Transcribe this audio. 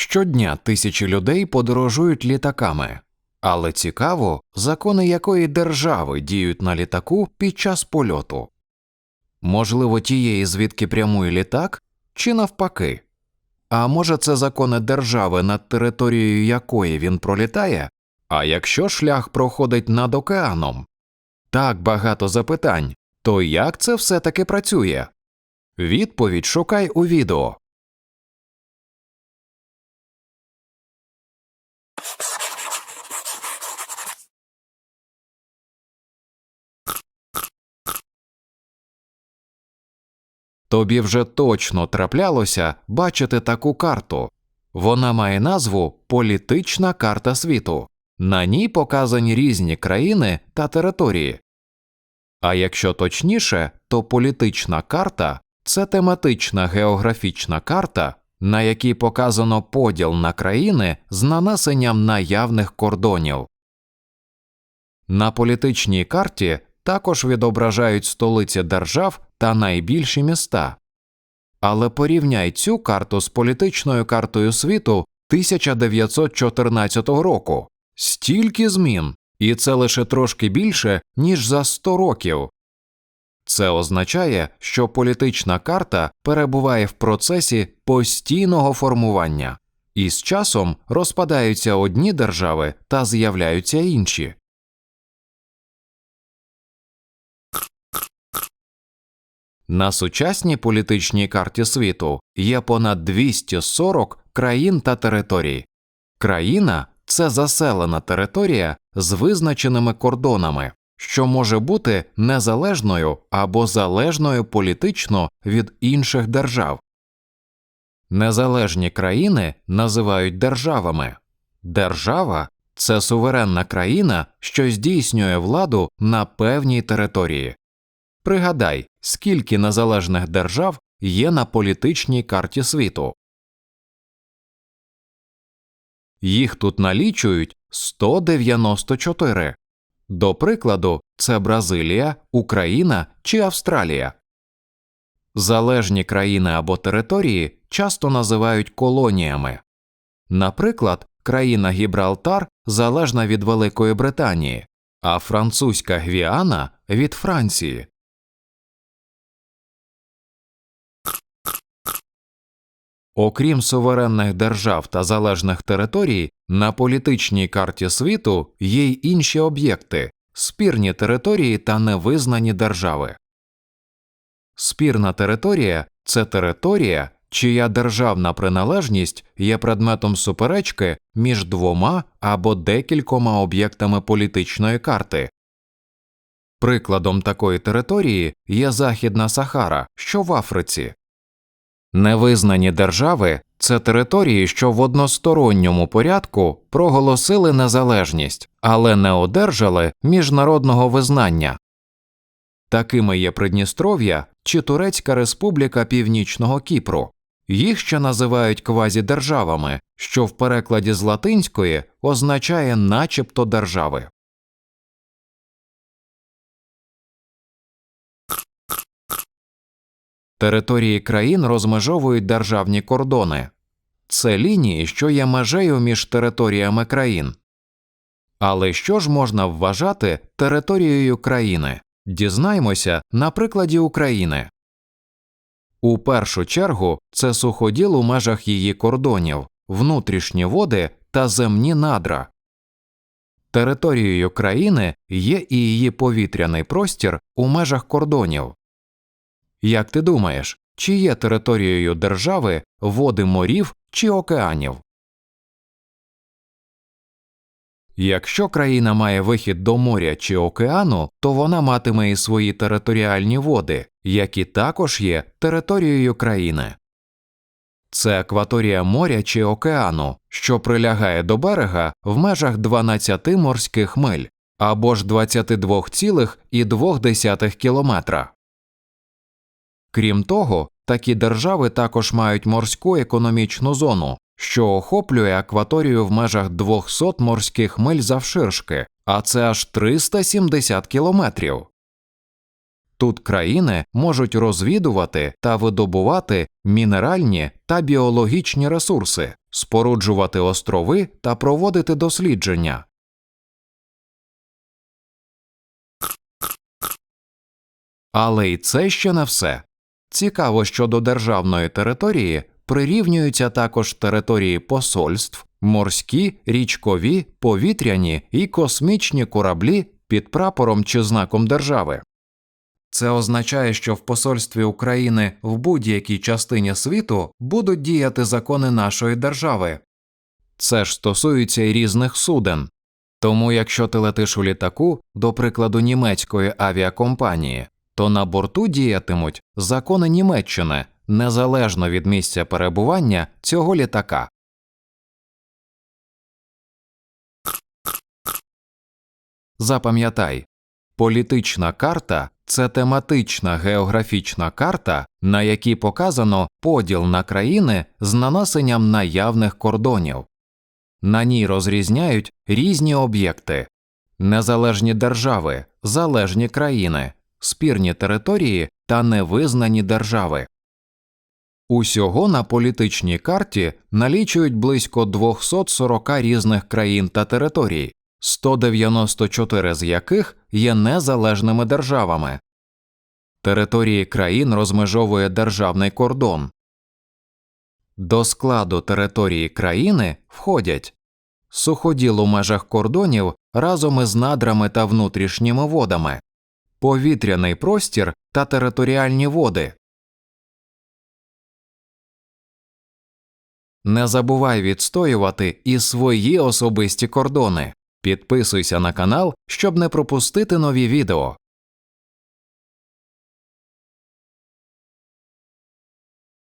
Щодня тисячі людей подорожують літаками, але цікаво, закони якої держави діють на літаку під час польоту. Можливо, тієї, звідки прямує літак, чи навпаки. А може, це закони держави, над територією якої він пролітає? А якщо шлях проходить над океаном? Так багато запитань. То як це все таки працює? Відповідь шукай у відео. Тобі вже точно траплялося бачити таку карту. Вона має назву Політична карта світу. На ній показані різні країни та території. А якщо точніше, то політична карта це тематична географічна карта, на якій показано поділ на країни з нанесенням наявних кордонів. На політичній карті також відображають столиці держав та найбільші міста. Але порівняй цю карту з політичною картою світу 1914 року. Стільки змін, і це лише трошки більше, ніж за 100 років. Це означає, що політична карта перебуває в процесі постійного формування, і з часом розпадаються одні держави та з'являються інші. На сучасній політичній карті світу є понад 240 країн та територій. Країна це заселена територія з визначеними кордонами, що може бути незалежною або залежною політично від інших держав. Незалежні країни називають державами. Держава це суверенна країна, що здійснює владу на певній території. Пригадай, скільки незалежних держав є на політичній карті світу. Їх тут налічують 194. До прикладу, це Бразилія, Україна чи Австралія. Залежні країни або території часто називають колоніями. Наприклад, країна Гібралтар залежна від Великої Британії, а французька Гвіана від Франції. Окрім суверенних держав та залежних територій, на політичній карті світу є й інші об'єкти, спірні території та невизнані держави. Спірна територія це територія, чия державна приналежність є предметом суперечки між двома або декількома об'єктами політичної карти. Прикладом такої території є Західна Сахара, що в Африці. Невизнані держави це території, що в односторонньому порядку проголосили незалежність, але не одержали міжнародного визнання. Такими є Придністров'я чи Турецька Республіка Північного Кіпру. Їх ще називають квазідержавами, що в перекладі з латинської означає начебто держави. Території країн розмежовують державні кордони це лінії, що є межею між територіями країн. Але що ж можна вважати територією країни? Дізнаймося на прикладі України. У першу чергу це суходіл у межах її кордонів, внутрішні води та земні надра. Територією країни є і її повітряний простір у межах кордонів. Як ти думаєш, чи є територією держави води морів чи океанів? Якщо країна має вихід до моря чи океану, то вона матиме і свої територіальні води, які також є територією країни. Це акваторія моря чи океану, що прилягає до берега в межах 12 морських миль або ж 22,2 кілометра. Крім того, такі держави також мають морську економічну зону, що охоплює акваторію в межах 200 морських миль завширшки, а це аж 370 кілометрів. Тут країни можуть розвідувати та видобувати мінеральні та біологічні ресурси, споруджувати острови та проводити дослідження. Але й це ще не все. Цікаво, що до державної території прирівнюються також території посольств, морські, річкові, повітряні і космічні кораблі під прапором чи знаком держави. Це означає, що в посольстві України в будь-якій частині світу будуть діяти закони нашої держави. Це ж стосується й різних суден. Тому, якщо ти летиш у літаку, до прикладу німецької авіакомпанії, то на борту діятимуть закони Німеччини незалежно від місця перебування цього літака. Запам'ятай, політична карта це тематична географічна карта, на якій показано поділ на країни з нанесенням наявних кордонів. На ній розрізняють різні об'єкти незалежні держави, залежні країни, спірні території та невизнані держави. Усього на політичній карті налічують близько 240 різних країн та територій, 194 з яких є незалежними державами. Території країн розмежовує державний кордон. До складу території країни входять суходіл у межах кордонів разом із надрами та внутрішніми водами, повітряний простір та територіальні води. Не забувай відстоювати і свої особисті кордони. Підписуйся на канал, щоб не пропустити нові відео.